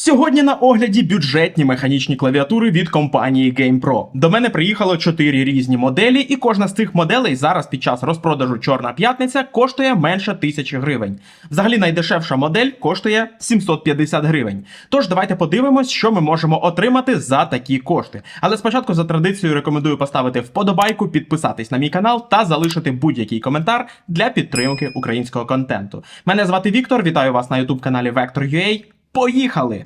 Сьогодні на огляді бюджетні механічні клавіатури від компанії GamePro. До мене приїхало 4 різні моделі, і кожна з цих моделей зараз під час розпродажу Чорна п'ятниця коштує менше тисячі гривень. Взагалі найдешевша модель коштує 750 гривень. Тож давайте подивимось, що ми можемо отримати за такі кошти. Але спочатку за традицією рекомендую поставити вподобайку, підписатись на мій канал та залишити будь-який коментар для підтримки українського контенту. Мене звати Віктор. Вітаю вас на youtube каналі Vector.ua. Поїхали!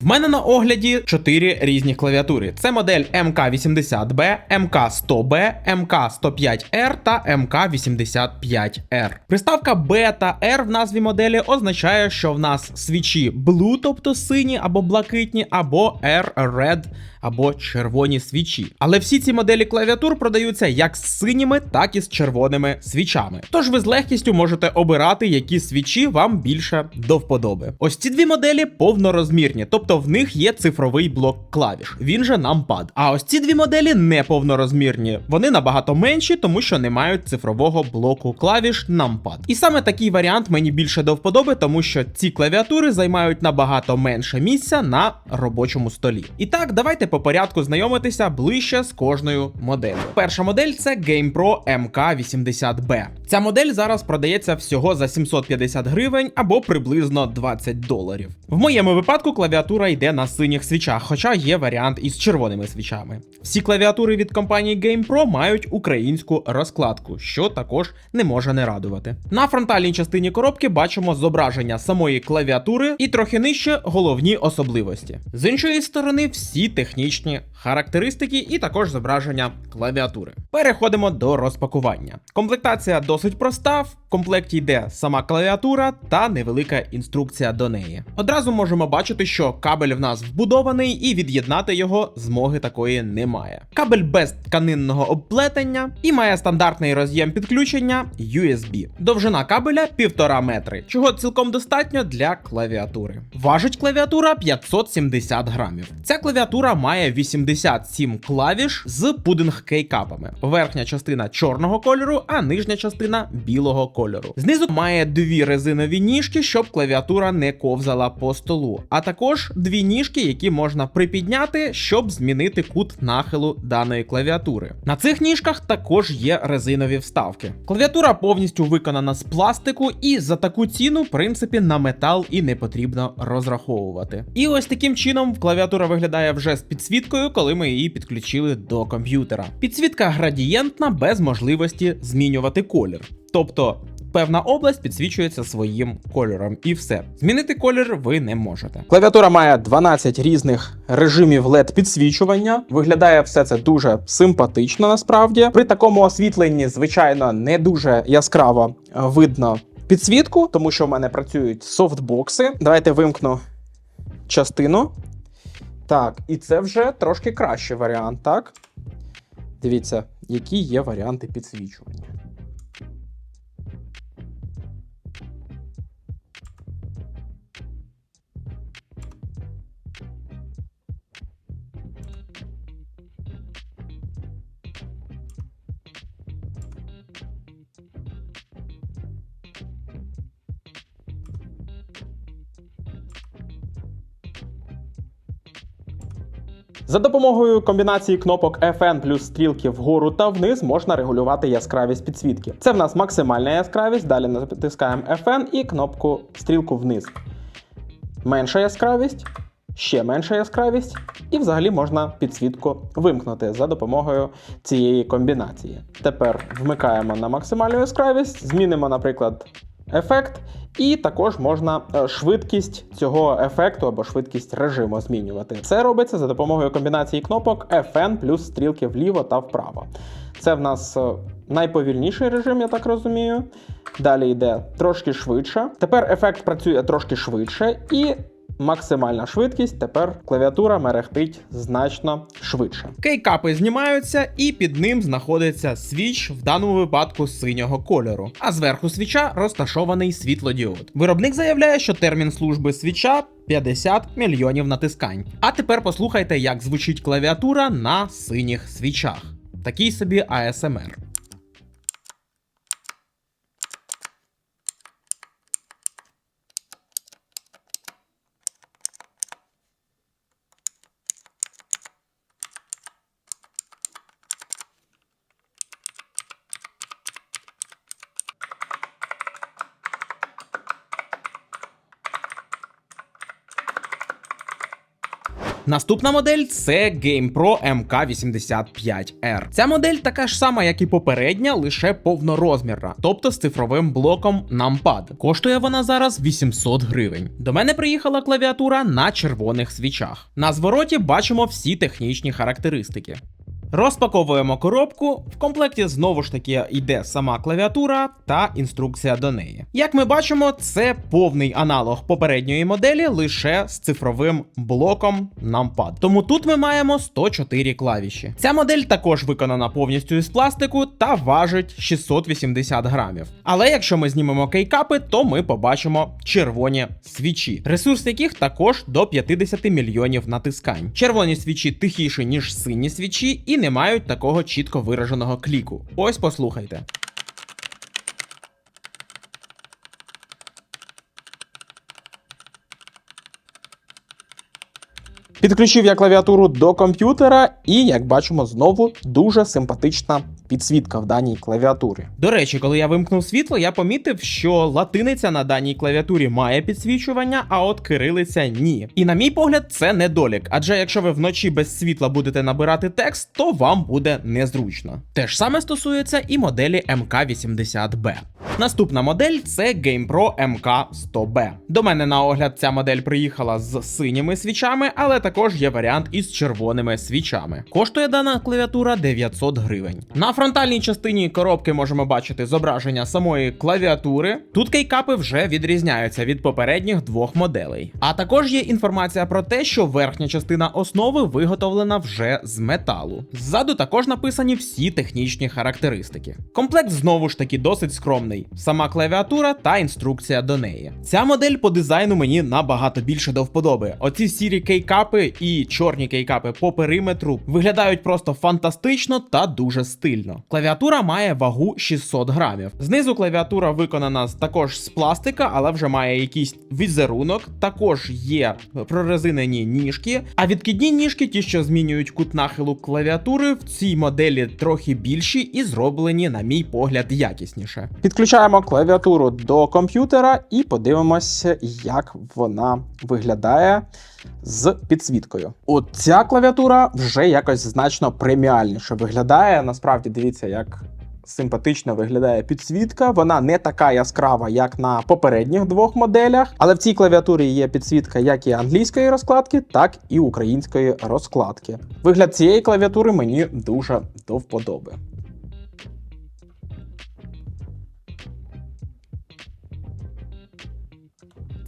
В мене на огляді 4 різні клавіатури. Це модель МК80B, МК100B, МК105R та МК85R. Приставка B та R в назві моделі означає, що в нас свічі Blue, тобто сині або блакитні, або R Red або червоні свічі. Але всі ці моделі клавіатур продаються як з синіми, так і з червоними свічами. Тож ви з легкістю можете обирати, які свічі вам більше до вподоби. Ось ці дві моделі повнорозмірні, тобто в них є цифровий блок клавіш, він же numpad. А ось ці дві моделі не повнорозмірні. Вони набагато менші, тому що не мають цифрового блоку клавіш numpad. І саме такий варіант мені більше до вподоби, тому що ці клавіатури займають набагато менше місця на робочому столі. І так, давайте по порядку знайомитися ближче з кожною моделлю. Перша модель це GamePro MK80B. Ця модель зараз продається всього за 750 гривень або приблизно 20 доларів. В моєму випадку клавіатура йде на синіх свічах, хоча є варіант із червоними свічами. Всі клавіатури від компанії GamePro мають українську розкладку, що також не може не радувати. На фронтальній частині коробки бачимо зображення самої клавіатури і трохи нижче головні особливості. З іншої сторони, всі технічні характеристики і також зображення клавіатури. Переходимо до розпакування. Комплектація досить проста. В комплекті йде сама клавіатура та невелика інструкція до неї. Одразу можемо бачити, що кабель в нас вбудований, і від'єднати його змоги такої немає. Кабель без тканинного обплетення і має стандартний роз'єм підключення USB. Довжина кабеля 1,5 метри, чого цілком достатньо для клавіатури. Важить клавіатура 570 грамів. Ця клавіатура має 87 клавіш з пудинг кейкапами. Верхня частина чорного кольору, а нижня частина білого кольору. Знизу має дві резинові ніжки, щоб клавіатура не ковзала по столу, а також дві ніжки, які можна припідняти, щоб змінити кут нахилу даної клавіатури. На цих ніжках також є резинові вставки. Клавіатура повністю виконана з пластику, і за таку ціну, в принципі, на метал і не потрібно розраховувати. І ось таким чином клавіатура виглядає вже з підсвіткою, коли ми її підключили до комп'ютера. Підсвітка градієнтна без можливості змінювати колір. Тобто певна область підсвічується своїм кольором, і все. Змінити колір ви не можете. Клавіатура має 12 різних режимів led підсвічування. Виглядає все це дуже симпатично насправді. При такому освітленні, звичайно, не дуже яскраво видно підсвітку, тому що в мене працюють софтбокси. Давайте вимкну частину. Так, і це вже трошки кращий варіант, так? Дивіться, які є варіанти підсвічування. За допомогою комбінації кнопок FN плюс стрілки вгору та вниз можна регулювати яскравість підсвітки. Це в нас максимальна яскравість, далі натискаємо FN і кнопку стрілку вниз. Менша яскравість, ще менша яскравість, і взагалі можна підсвітку вимкнути за допомогою цієї комбінації. Тепер вмикаємо на максимальну яскравість, змінимо, наприклад, ефект. І також можна е, швидкість цього ефекту або швидкість режиму змінювати. Це робиться за допомогою комбінації кнопок FN плюс стрілки вліво та вправо. Це в нас е, найповільніший режим, я так розумію. Далі йде трошки швидше. Тепер ефект працює трошки швидше і. Максимальна швидкість, тепер клавіатура мерехтить значно швидше. Кейкапи знімаються, і під ним знаходиться свіч, в даному випадку синього кольору. А зверху свіча розташований світлодіод. Виробник заявляє, що термін служби свіча 50 мільйонів натискань. А тепер послухайте, як звучить клавіатура на синіх свічах. Такий собі ASMR. Наступна модель це GamePro MK85R. Ця модель така ж сама, як і попередня, лише повнорозмірна, тобто з цифровим блоком NumPad. Коштує вона зараз 800 гривень. До мене приїхала клавіатура на червоних свічах. На звороті бачимо всі технічні характеристики. Розпаковуємо коробку. В комплекті знову ж таки йде сама клавіатура та інструкція до неї. Як ми бачимо, це повний аналог попередньої моделі лише з цифровим блоком NumPad. Тому тут ми маємо 104 клавіші. Ця модель також виконана повністю із пластику та важить 680 грамів. Але якщо ми знімемо кейкапи, то ми побачимо червоні свічі, ресурс яких також до 50 мільйонів натискань. Червоні свічі тихіші, ніж сині свічі, і не мають такого чітко вираженого кліку. Ось послухайте. Підключив я клавіатуру до комп'ютера, і як бачимо, знову дуже симпатична підсвітка в даній клавіатурі. До речі, коли я вимкнув світло, я помітив, що латиниця на даній клавіатурі має підсвічування, а от кирилиця ні. І на мій погляд, це недолік, адже якщо ви вночі без світла будете набирати текст, то вам буде незручно. Те ж саме стосується і моделі MK80B. Наступна модель це GamePro MK100B. До мене на огляд ця модель приїхала з синіми свічами, але також є варіант із червоними свічами. Коштує дана клавіатура 900 гривень. На фронтальній частині коробки можемо бачити зображення самої клавіатури. Тут кейкапи вже відрізняються від попередніх двох моделей. А також є інформація про те, що верхня частина основи виготовлена вже з металу. Ззаду також написані всі технічні характеристики. Комплект знову ж таки досить скромний. Сама клавіатура та інструкція до неї. Ця модель по дизайну мені набагато більше до вподоби. Оці сірі кейкапи і чорні кейкапи по периметру виглядають просто фантастично та дуже стильно. Клавіатура має вагу 600 грамів. Знизу клавіатура виконана також з пластика, але вже має якийсь візерунок. Також є прорезинені ніжки. А відкидні ніжки, ті, що змінюють кут нахилу клавіатури, в цій моделі трохи більші і зроблені, на мій погляд, якісніше. Підключаємо клавіатуру до комп'ютера і подивимося, як вона виглядає з підсвіткою. От ця клавіатура вже якось значно преміальніше виглядає. Насправді дивіться, як. Симпатично виглядає підсвітка. Вона не така яскрава, як на попередніх двох моделях, але в цій клавіатурі є підсвітка як і англійської розкладки, так і української розкладки. Вигляд цієї клавіатури мені дуже до вподоби.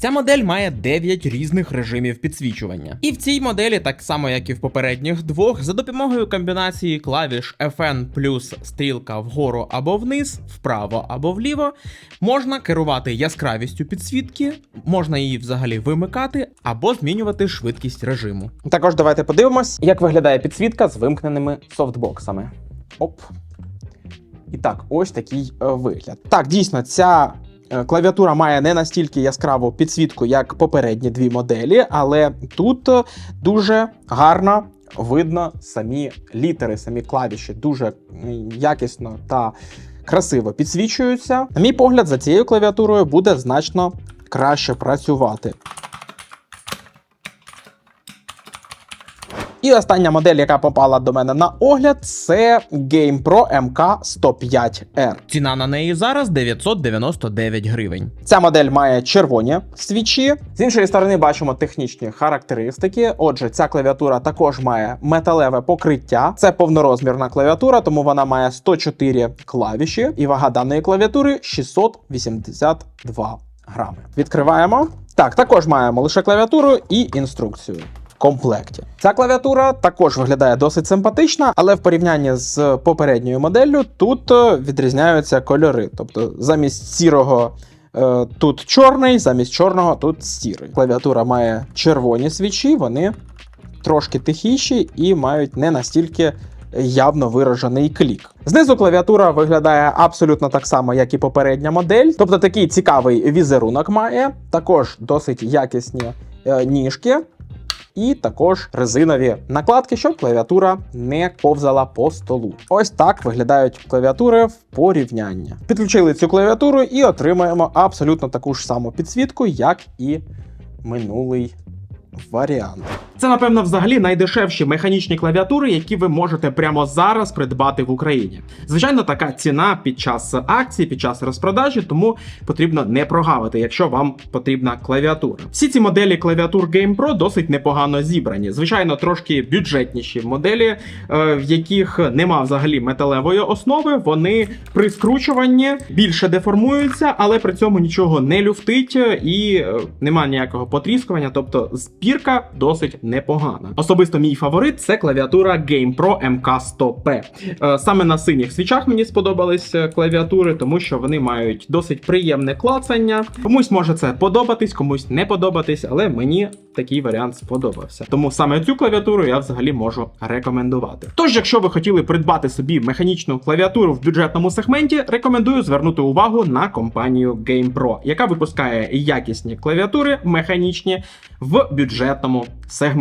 Ця модель має 9 різних режимів підсвічування. І в цій моделі, так само як і в попередніх двох, за допомогою комбінації клавіш FN плюс стрілка вгору або вниз, вправо або вліво, можна керувати яскравістю підсвітки, можна її взагалі вимикати або змінювати швидкість режиму. Також давайте подивимось, як виглядає підсвітка з вимкненими софтбоксами. Оп. І так, ось такий е, вигляд. Так, дійсно, ця клавіатура має не настільки яскраву підсвітку, як попередні дві моделі, але тут е, дуже гарно видно самі літери, самі клавіші, дуже якісно та красиво підсвічуються. На мій погляд, за цією клавіатурою буде значно краще працювати. І остання модель, яка попала до мене на огляд, це GamePro MK105R. Ціна на неї зараз 999 гривень. Ця модель має червоні свічі. З іншої сторони, бачимо технічні характеристики. Отже, ця клавіатура також має металеве покриття. Це повнорозмірна клавіатура, тому вона має 104 клавіші, і вага даної клавіатури 682 грами. Відкриваємо. Так, також маємо лише клавіатуру і інструкцію комплекті. Ця клавіатура також виглядає досить симпатично, але в порівнянні з попередньою моделлю тут е, відрізняються кольори. Тобто замість сірого е, тут чорний, замість чорного тут сірий. Клавіатура має червоні свічі, вони трошки тихіші і мають не настільки. Явно виражений клік. Знизу клавіатура виглядає абсолютно так само, як і попередня модель. Тобто такий цікавий візерунок має, також досить якісні е, ніжки, і також резинові накладки, щоб клавіатура не ковзала по столу. Ось так виглядають клавіатури в порівнянні. Підключили цю клавіатуру і отримаємо абсолютно таку ж саму підсвітку, як і минулий варіант. Це, напевно, взагалі найдешевші механічні клавіатури, які ви можете прямо зараз придбати в Україні. Звичайно, така ціна під час акції, під час розпродажі, тому потрібно не прогавити, якщо вам потрібна клавіатура. Всі ці моделі клавіатур Game Pro досить непогано зібрані. Звичайно, трошки бюджетніші моделі, е, в яких нема взагалі металевої основи. Вони при скручуванні більше деформуються, але при цьому нічого не люфтить і е, нема ніякого потріскування. Тобто збірка досить непогана. Особисто мій фаворит це клавіатура Game Pro MK100P. Е, Саме на синіх свічах мені сподобались е, клавіатури, тому що вони мають досить приємне клацання. Комусь може це подобатись, комусь не подобатись, але мені такий варіант сподобався. Тому саме цю клавіатуру я взагалі можу рекомендувати. Тож, якщо ви хотіли придбати собі механічну клавіатуру в бюджетному сегменті, рекомендую звернути увагу на компанію GamePro, яка випускає якісні клавіатури механічні в бюджетному сегменті.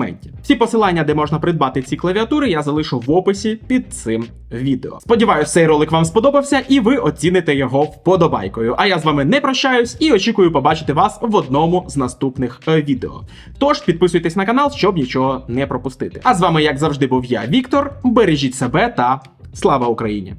Всі посилання, де можна придбати ці клавіатури, я залишу в описі під цим відео. Сподіваюсь, цей ролик вам сподобався і ви оціните його вподобайкою. А я з вами не прощаюсь і очікую побачити вас в одному з наступних е, відео. Тож підписуйтесь на канал, щоб нічого не пропустити. А з вами, як завжди, був я, Віктор. Бережіть себе та слава Україні!